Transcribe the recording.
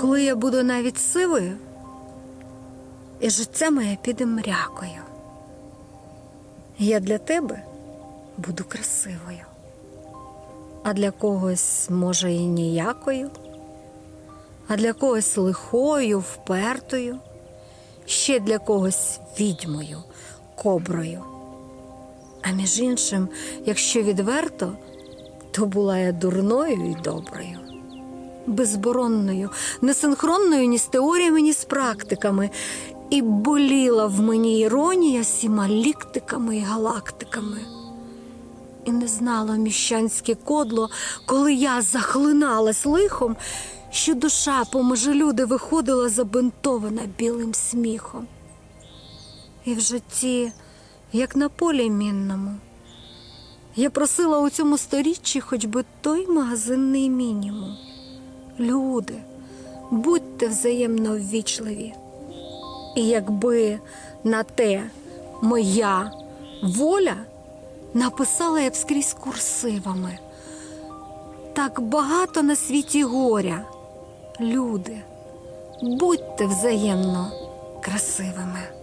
коли я буду навіть сивою, і життя моє піде мрякою. Я для тебе буду красивою, а для когось, може, і ніякою, а для когось лихою, впертою, ще для когось відьмою, коброю. А між іншим, якщо відверто, то була я дурною і доброю, безборонною, несинхронною ні з теоріями, ні з практиками, і боліла в мені іронія всіма ліктиками і галактиками. І не знало міщанське кодло, коли я захлиналась лихом, що душа люди виходила забинтована білим сміхом. І в житті, як на полі мінному, я просила у цьому сторіччі хоч би той магазинний мінімум. Люди, будьте взаємно ввічливі. І якби на те моя воля написала я б скрізь курсивами. Так багато на світі горя. Люди, будьте взаємно красивими.